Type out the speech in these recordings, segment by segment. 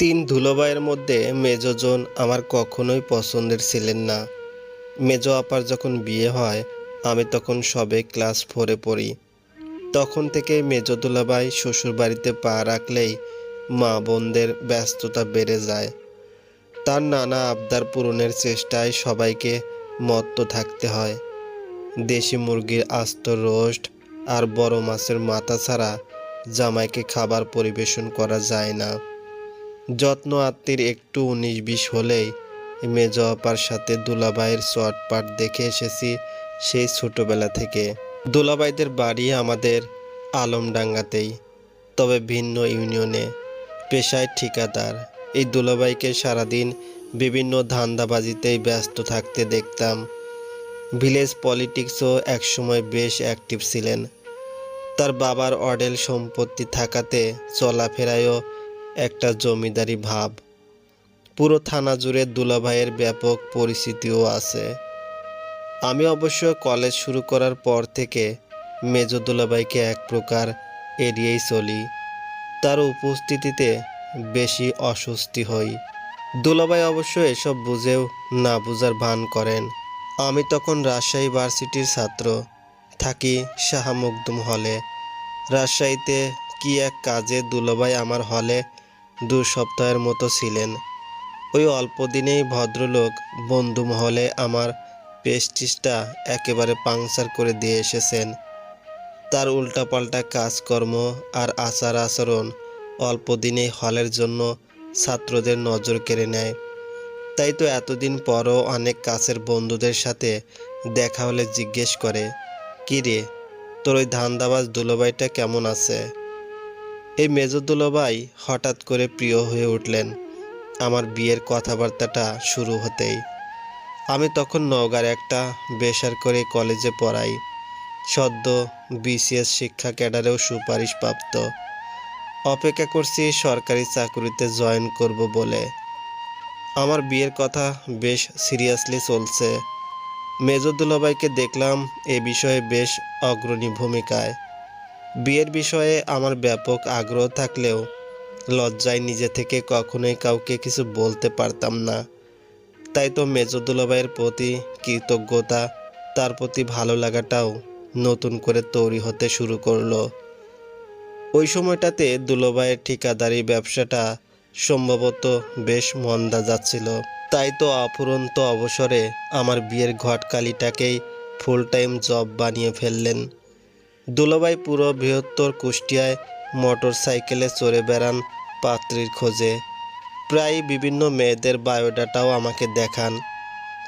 তিন ধুলোবাইয়ের মধ্যে মেজোজন আমার কখনোই পছন্দের ছিলেন না। মেজো আপার যখন বিয়ে হয়, আমি তখন সবে ক্লাস ফোরে পড়ি। তখন থেকে মেজো দুলাভাই শ্বশুরবাড়িতে পা রাখলেই মা বোনদের ব্যস্ততা বেড়ে যায়। তার নানা আবদার পূরণের চেষ্টায় সবাইকে মত্ত থাকতে হয়। দেশি মুরগির আস্ত রোস্ট আর বড় মাছের মাথা ছাড়া জামাইকে খাবার পরিবেশন করা যায় না। যত্ন আত্মীর একটু উনিশ বিশ হলেই মেজ আপার সাথে দুলাভাইয়ের চটপাট দেখে এসেছি সেই ছোটবেলা থেকে। দুলাভাইদের বাড়ি আমাদের আলমডাঙ্গাতেই, তবে ভিন্ন ইউনিয়নে, পেশায় ঠিকাদার। এই দুলাভাইকে সারাদিন বিভিন্ন ধান্দাবাজিতেই ব্যস্ত থাকতে দেখতাম। ভিলেজ পলিটিক্সও একসময় বেশ অ্যাক্টিভ ছিলেন। তার বাবার অডেল সম্পত্তি থাকাতে চলাফেরায়ও একটা জমিদারি ভাব। পুরো থানা জুড়ে দুলাভাইয়ের ব্যাপক পরিচিতিও আছে। আমি অবশ্য কলেজ শুরু করার পর থেকে মেজ দুলাভাইকে এক প্রকার এড়িয়েই চলি। তার উপস্থিতিতে বেশি অস্বস্তি হই। দুলাভাই অবশ্য এসব বুঝেও না বুঝার ভান করেন। আমি তখন রাজশাহী ভার্সিটির ছাত্র। থাকি শাহ মখদুম হলে। রাজশাহীতে কি এক কাজে দুলাভাই আমার হলে দু সপ্তাহের মতো ছিলেন। ওই অল্প দিনেই ভদ্রলোক বন্ধু মহলে আমার পেস্টিসটা একেবারে পাংচার করে দিয়ে এসেছেন। তার উল্টাপাল্টা কাজকর্ম আর আচার আচরণ অল্প দিনেই হলের জন্য ছাত্রদের নজর কেড়ে নেয়। তাই তো এতদিন পরও অনেক কাছের বন্ধুদের সাথে দেখা হলে জিজ্ঞেস করে, কি রে, তোর ওই ধান্দাবাজ দুলোবাইটা কেমন আছে? এই মেজ দুলোবাই হঠাৎ করে প্রিয় হয়ে উঠলেন। আমার বিয়ের কথাবার্তাটা শুরু হতেই। আমি তখন নওগাঁর একটা বেসরকারি কলেজে পড়াই। সদ্য বিসিএস শিক্ষা ক্যাডারেও সুপারিশ প্রাপ্ত অপেক্ষা করছি সরকারি চাকরিতে জয়েন করব বলে। আমার বিয়ের কথা বেশ সিরিয়াসলি চলছে। মেজদুল্লাবাইকে দেখলাম এ বিষয়ে বেশ অগ্রণী ভূমিকায়। বিয়ের বিষয়ে আমার ব্যাপক আগ্রহ থাকলেও লজ্জায় নিজে থেকে কখনোই কাউকে কিছু বলতে পারতাম না। তাই তো মেজদুল্লাবাইয়ের প্রতি কৃতজ্ঞতা, তার প্রতি ভালো লাগাটাও নতুন করে তৈরি হতে শুরু করল। ওই সময়টাতে দুলোবাইয়ের ঠিকাদারি ব্যবসাটা সম্ভবত বেশ মন্দা যাচ্ছিল। তাই তো অফুরন্ত অবসরে আমার বিয়ের ঘটকালিটাকেই ফুল টাইম জব বানিয়ে ফেললেন। দুলাভাই পুরো বৃহত্তর কুষ্টিয়ায় মোটর সাইকেলে চড়ে বেড়ান পাত্রীর খোঁজে। প্রায় বিভিন্ন মেয়েদের বায়োডাটাও আমাকে দেখান।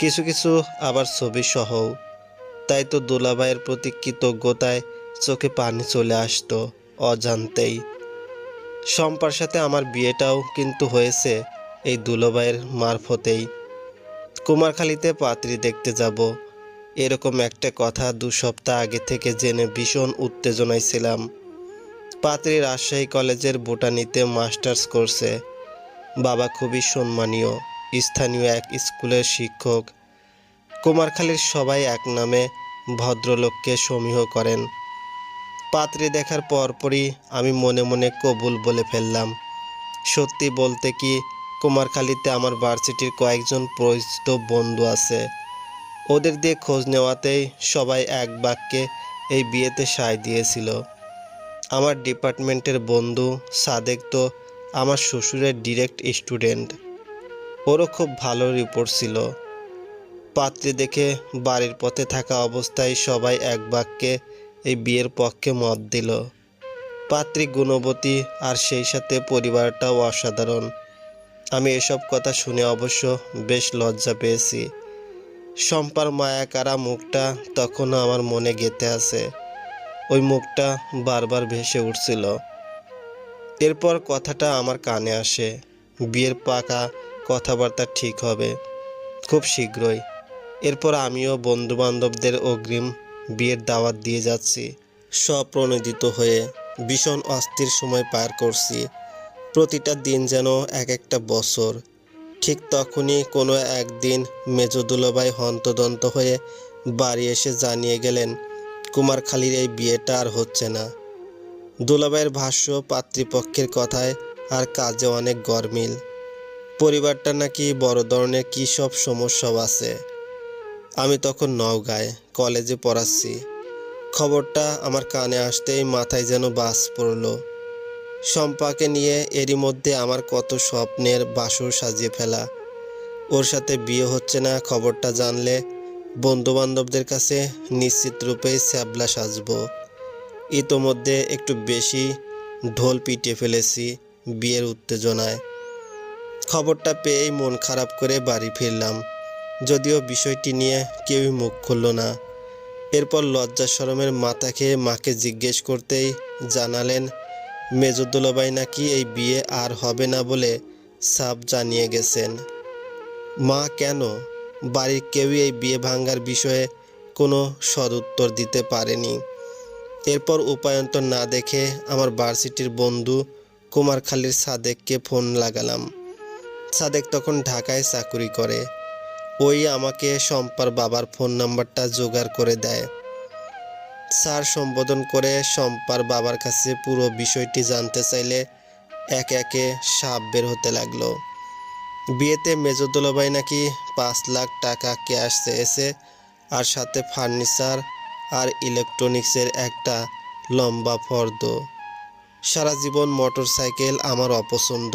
কিছু কিছু আবার ছবি সহও তাই তো দুলাভাইয়ের প্রতি কৃতজ্ঞতায় চোখে পানি চলে আসতো অজান্তেই। শম্পার সাথে আমার বিয়েটাও কিন্তু হয়েছে এই দুলোবাইয়ের মারফতেই। কুমারখালীতে পাত্রী দেখতে যাব। এরকম একটা কথা দু সপ্তাহ আগে থেকে জেনে ভীষণ উত্তেজনায় ছিলাম। পাত্রী রাজশাহী কলেজের বোটানিতে মাস্টার্স করছে। বাবা খুবই সম্মানীয়, স্থানীয় এক স্কুলের শিক্ষক। কুমারখালীর সবাই এক নামে ভদ্রলোককে সমীহ করেন। পাত্রী দেখার পরপরই আমি মনে মনে কবুল বলে ফেললাম। সত্যি বলতে কি, কুমারখালীতে আমার ভার্সিটির কয়েকজন পরিচিত বন্ধু আছে। ওদের দিয়ে খোঁজ নেওয়াতেই সবাই এক বাক্যে এই বিয়েতে সায় দিয়েছিল। আমার ডিপার্টমেন্টের বন্ধু সাদেক তো আমার শ্বশুরের ডিরেক্ট স্টুডেন্ট। ওরও খুব ভালো রিপোর্ট ছিল। পাত্রী দেখে বাড়ির পথে থাকা অবস্থায় সবাই এক বাক্যে এই বিয়ের পক্ষে মত দিল। পাত্রী গুণবতী আর সেই সাথে পরিবারটাও অসাধারণ। আমি এসব কথা শুনে অবশ্য বেশ লজ্জা পেয়েছি। শম্পার মায়াকারা মুখটা তখনও আমার মনে গেঁথে আছে। ওই মুখটা বারবার ভেসে উঠছিল। এরপর কথাটা আমার কানে আসে। বিয়ের পাকা কথাবার্তা ঠিক হবে, খুব শীঘ্রই। এরপর আমিও বন্ধুবান্ধবদের অগ্রিম বিয়ের দাওয়াত দিয়ে যাচ্ছি। স্বপ্রণোদিত হয়ে ভীষণ অস্থির সময় পার করছি। প্রতিটা দিন যেন এক একটা বছর ঠিক তখনই কোনো একদিন মেজদুলভাই হন্তদন্ত হয়ে বাড়ি এসে জানিয়ে গেলেন, কুমারখালীর এই বিয়েটা আর হচ্ছে না। দুলাভাইয়ের ভাষ্য, পাতৃপক্ষের কথায় আর কাজে অনেক গরমিল। পরিবারটা নাকি বড় ধরনের কী সব সমস্যাও আছে? আমি তখন নওগাঁয় কলেজে পড়াচ্ছি। খবরটা আমার কানে আসতেই মাথায় যেন বাস পড়ল। শম্পাকে নিয়ে এরই মধ্যে আমার কত স্বপ্নের বাসর সাজিয়ে ফেলা। ওর সাথে বিয়ে হচ্ছে না, খবরটা জানলে বন্ধু বান্ধবদের কাছে নিশ্চিত রূপেই স্যাবলা সাজবো। ইতোমধ্যে একটু বেশি ঢোল পিটিয়ে ফেলেছি বিয়ের উত্তেজনায়। খবরটা পেয়েই মন খারাপ করে বাড়ি ফিরলাম। যদিও বিষয়টি নিয়ে কেউই মুখ খুলল না। এরপর লজ্জা শরমের মাথা খেয়ে মাকে জিজ্ঞেস করতেই জানালেন মেজদুলবাই নাকি এই বিয়ে আর হবে না বলে সাপ জানিয়ে গেছেন। মা কেন? বাড়ির কেউই এই বিয়ে ভাঙ্গার বিষয়ে কোনো সদুত্তর দিতে পারেনি। এরপর উপায়ন্তর না দেখে আমার ভার্সিটির বন্ধু কুমারখালীর সাদেককে ফোন লাগালাম। সাদেক তখন ঢাকায় চাকুরি করে। ওই আমাকে শম্পার বাবার ফোন নাম্বারটা জোগাড় করে দেয়। স্যার সম্বোধন করে শম্পার বাবার কাছে পুরো বিষয়টি জানতে চাইলে একে একে সাপ বের হতে লাগল। বিয়েতে মেজদুলবাই নাকি পাঁচ লাখ টাকা ক্যাশ চেয়েছে আর সাথে ফার্নিচার আর ইলেকট্রনিক্সের একটা লম্বা ফর্দ। সারা জীবন মোটর সাইকেল আমার অপছন্দ।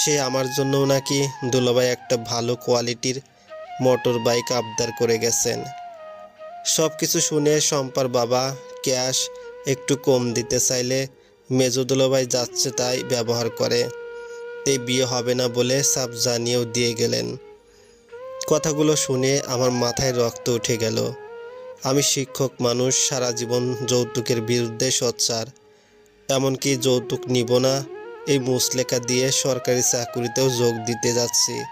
সে আমার জন্যও নাকি দুলাভাই একটা ভালো কোয়ালিটির মোটর বাইক আবদার করে গেছেন। সব কিছু শুনে শম্পার বাবা ক্যাশ একটু কম দিতে চাইলে মেজদুলভাই যাচ্ছে তাই ব্যবহার করে। এই বিয়ে হবে না বলে সাপ জানিয়েও দিয়ে গেলেন। কথাগুলো শুনে আমার মাথায় রক্ত উঠে গেল। আমি শিক্ষক মানুষ, সারা জীবন যৌতুকের বিরুদ্ধে সোচ্চার। এমনকি যৌতুক নিব না, এই মুসলেখা দিয়ে সরকারি চাকুরিতেও যোগ দিতে যাচ্ছি।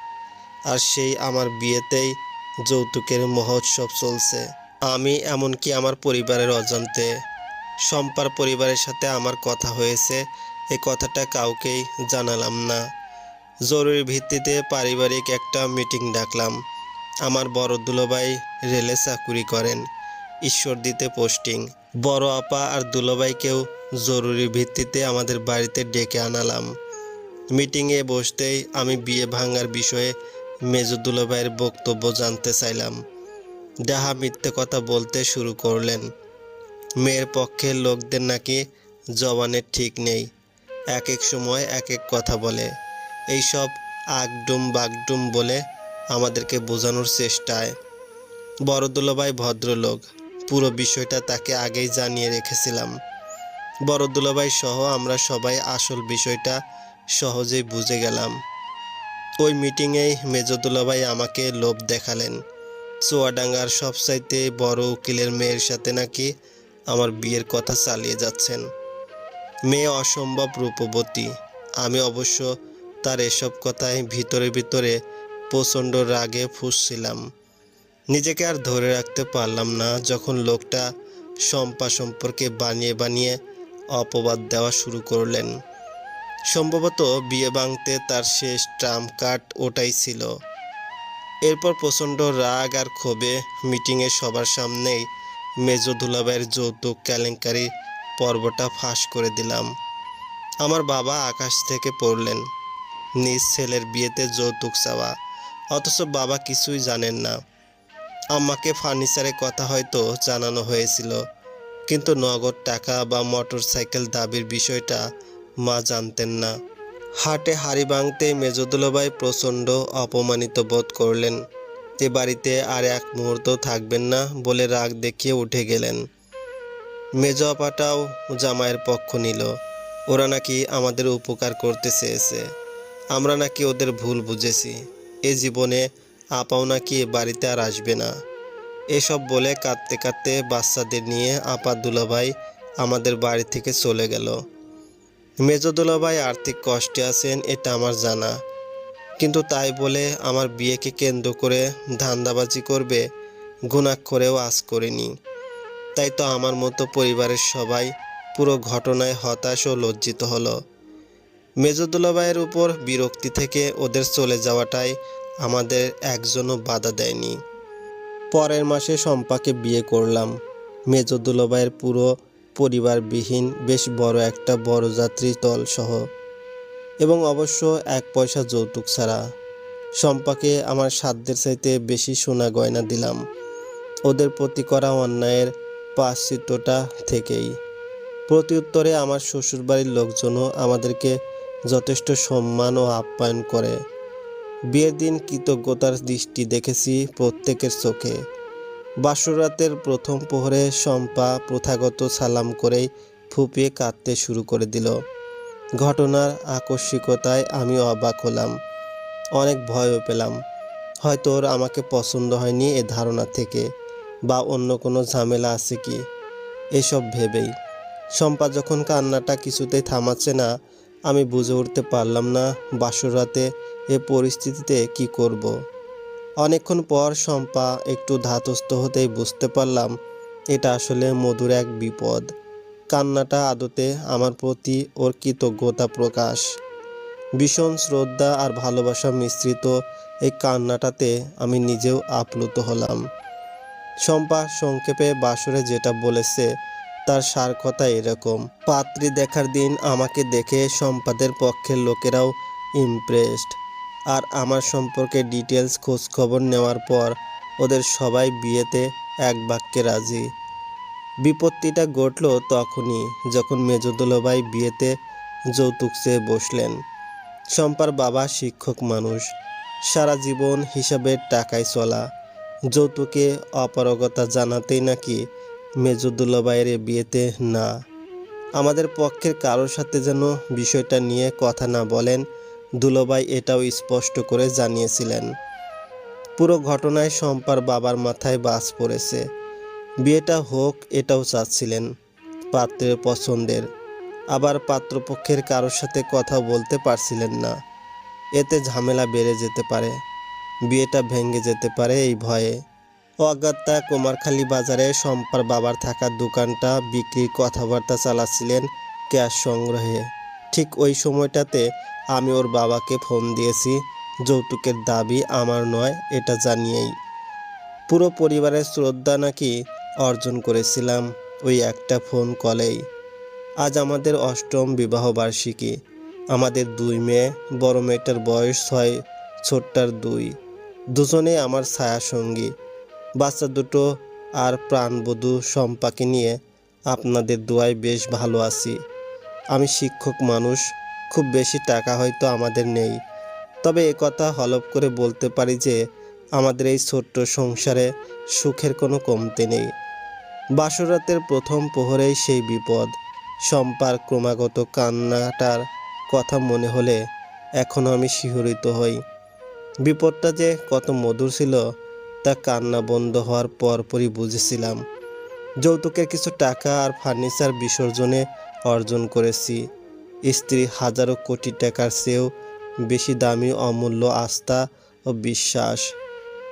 আর সেই আমার বিয়েতেই যৌতুকের মহোৎসব চলছে। আমি এমনকি আমার পরিবারের অজান্তে শম্পার পরিবারের সাথে আমার কথা হয়েছে, এ কথাটা কাউকেই জানালাম না। জরুরি ভিত্তিতে পারিবারিক একটা মিটিং ডাকলাম। আমার বড় দুলোভাই রেলে চাকুরি করেন, ঈশ্বর দিতে পোস্টিং। বড় আপা আর দুলোভাইকেও জরুরি ভিত্তিতে আমাদের বাড়িতে ডেকে আনালাম। মিটিংয়ে বসতেই আমি বিয়ে ভাঙার বিষয়ে মেজো দুলোভাইয়ের বক্তব্য জানতে চাইলাম। ডাহা মিথ্যে কথা বলতে শুরু করলেন। মেয়ের পক্ষের লোকদের নাকি জবানের ঠিক নেই। এক এক সময় এক এক কথা বলে। এইসব আগডুম বাগডুম বলে আমাদেরকে বোঝানোর চেষ্টায়। বড়দুলাভাই ভদ্রলোক, পুরো বিষয়টা তাকে আগেই জানিয়ে রেখেছিলাম। বড়দুলাভাই সহ আমরা সবাই আসল বিষয়টা সহজেই বুঝে গেলাম। ওই মিটিংয়েই মেজদুলাভাই আমাকে লোভ দেখালেন। চুয়াডাঙ্গার সবচাইতে বড় উকিলের মেয়ের সাথে নাকি আমার বিয়ের কথা চালিয়ে যাচ্ছেন। মেয়ে অসম্ভব রূপবতী। আমি অবশ্য তার এসব কথায় ভিতরে ভিতরে প্রচণ্ড রাগে ফুসছিলাম। নিজেকে আর ধরে রাখতে পারলাম না যখন লোকটা শম্পা সম্পর্কে বানিয়ে বানিয়ে অপবাদ দেওয়া শুরু করলেন। সম্ভবত বিয়ে ভাঙতে তার শেষ ট্রাম্প কার্ড ওটাই ছিল। এরপর প্রচণ্ড রাগ আর ক্ষোভে মিটিংয়ে সবার সামনেই মেজো দুলাভাইয়ের যৌতুক কেলেঙ্কারি পর্বটা ফাঁস করে দিলাম। আমার বাবা আকাশ থেকে পড়লেন, নিজ ছেলের বিয়েতে যৌতুক চাওয়া, অথচ বাবা কিছুই জানেন না। আম্মাকে ফার্নিচারের কথা হয়তো জানানো হয়েছিল, কিন্তু নগদ টাকা বা মোটর সাইকেল দাবির বিষয়টা মা জানতেন না। হাটে হাড়ি ভাঙতে মেজদুলভাই প্রচণ্ড অপমানিত বোধ করলেন। এ বাড়িতে আর এক মুহূর্ত থাকবেন না বলে রাগ দেখিয়ে উঠে গেলেন। মেজ আপাটাও জামাইয়ের পক্ষ নিল। ওরা নাকি আমাদের উপকার করতে চেয়েছে। আমরা নাকি ওদের ভুল বুঝেছি। এ জীবনে আপাও নাকি এ বাড়িতে আর আসবে না। এসব বলে কাঁদতে কাঁদতে বাচ্চাদের নিয়ে আপা দুলাভাই আমাদের বাড়ি থেকে চলে গেল। মেজ দুলাভাই আর্থিক কষ্টে আছেন, এটা আমার জানা। কিন্তু তাই বলে আমার বিয়েকে কেন্দ্র করে ধান্দাবাজি করবে গুণাক্ষরেও আজ করিনি। তাই তো আমার মতো পরিবারের সবাই পুরো ঘটনায় হতাশ ও লজ্জিত হলো। মেজদুলাভাইয়ের উপর বিরক্তি থেকে ওদের চলে যাওয়াটাই আমাদের একজনও বাধা দেয়নি। পরের মাসে শম্পাকে বিয়ে করলাম। মেজদুলাভাইয়ের পুরো পরিবারবিহীন বেশ বড় একটা বড় যাত্রী দল সহ। এবং অবশ্য এক পয়সা যৌতুক ছাড়া। শম্পাকে আমার সাধ্যের চাইতে বেশি সোনা গয়না দিলাম। ওদের প্রতি করা অন্যায়ের পাশ্চিত্যটা থেকেই। প্রত্যুত্তরে আমার শ্বশুরবাড়ির লোকজনও আমাদেরকে যথেষ্ট সম্মান ও আপ্যায়ন করে। বিয়ের দিন কৃতজ্ঞতার দৃষ্টি দেখেছি প্রত্যেকের চোখে। বাসরাতের প্রথম প্রহরে শম্পা প্রথাগত সালাম করেই ফুপিয়ে কাঁদতে শুরু করে দিল। ঘটনার আকস্মিকতায় আমি অবাক হলাম। অনেক ভয়ও পেলাম। হয়তো ওর আমাকে পছন্দ হয়নি এ ধারণা থেকে, বা অন্য কোনো ঝামেলা আছে কি? এসব ভেবেই। শম্পা যখন কান্নাটা কিছুতেই থামাচ্ছে না, আমি বুঝে উঠতে পারলাম না বাসর রাতে এ পরিস্থিতিতে কি করব। অনেকক্ষণ পর শম্পা একটু ধাতস্থ হতেই বুঝতে পারলাম, এটা আসলে মধুর এক বিপদ। কান্নাটা আদতে আমার প্রতি ওর কৃতজ্ঞতা প্রকাশ। ভীষণ শ্রদ্ধা আর ভালোবাসা মিশ্রিত এই কান্নাটাতে আমি নিজেও আপ্লুত হলাম। শম্পা সংক্ষেপে বাসরে যেটা বলেছে, তার সার কথা এরকম, পাত্রী দেখার দিন আমাকে দেখে সম্পাদের পক্ষের লোকেরাও ইমপ্রেসড আর আমার সম্পর্কে ডিটেলস খোঁজ খবর নেওয়ার পর ওদের সবাই বিয়েতে এক বাক্যে রাজি। বিপত্তিটা ঘটল তখনই যখন মেজদুলভাই বিয়েতে যৌতুক চেয়ে বসলেন। শম্পার বাবা শিক্ষক মানুষ। সারা জীবন হিসাবের টাকায় চলা। যৌতুকে অপারগতা জানাতেই নাকি মেজদুল্লাবাইয়ের এ বিয়েতে না। আমাদের পক্ষের কারোর সাথে যেন বিষয়টা নিয়ে কথা না বলেন দুলোবাই এটাও স্পষ্ট করে জানিয়েছিলেন। পুরো ঘটনায় শম্পার বাবার মাথায় বাস পড়েছে। বিয়েটা হোক, এটাও চাচ্ছিলেন পাত্রের পছন্দের। আবার পাত্রপক্ষের কারোর সাথে কথা বলতে পারছিলেন না। এতে ঝামেলা বেড়ে যেতে পারে। বিয়েটা ভেঙে যেতে পারে এই ভয়ে। অজ্ঞাত্যা কুমারখালী বাজারে শম্পার বাবার থাকা দোকানটা বিক্রির কথাবার্তা চালাচ্ছিলেন ক্যাশ সংগ্রহে। ঠিক ওই সময়টাতে আমি ওর বাবাকে ফোন দিয়েছি। যৌতুকের দাবি আমার নয়, এটা জানিয়েই। পুরো পরিবারের শ্রদ্ধা নাকি অর্জন করেছিলাম ওই একটা ফোন কলেই। আজ আমাদের অষ্টম বিবাহ বার্ষিকী। আমাদের দুই মেয়ে, বড় মেয়েটার বয়স ছয় ছোট্টার দুই। দুজনে আমার ছায়া সঙ্গী বাচ্চা দুটো আর প্রাণবধূ সম্পাকে নিয়ে আপনাদের দোয়ায় বেশ ভালো আছি। আমি শিক্ষক মানুষ, খুব বেশি টাকা হয়তো আমাদের নেই। তবে কথা হলপ করে বলতে পারি যে, আমাদের এই ছোট্ট সংসারে সুখের কোনো কমতি নেই। বাসরাতের প্রথম প্রহরেই সেই বিপদ। সম্পার ক্রমাগত কান্নাটার কথা মনে হলে এখনও আমি শিহরিত হই। বিপদটা যে কত মধুর ছিল, তা কান্না বন্ধ হওয়ার পরপরই বুঝেছিলাম। যৌতুকের কিছু টাকা আর ফার্নিচার বিসর্জনে অর্জন করেছি। স্ত্রী হাজারো কোটি টাকার চেয়েও বেশি দামি অমূল্য আস্থা ও বিশ্বাস।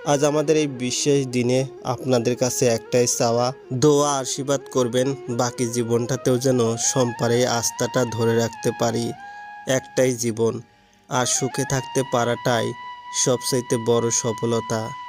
আজ আমাদের এই বিশেষ দিনে আপনাদের কাছে একটাই চাওয়া, দোয়া আশীর্বাদ করবেন, বাকি জীবনটাতেও যেন সম্পারে আস্থাটা ধরে রাখতে পারি। একটাই জীবন, আর সুখে থাকতে পারাটাই সবচাইতে বড় সফলতা।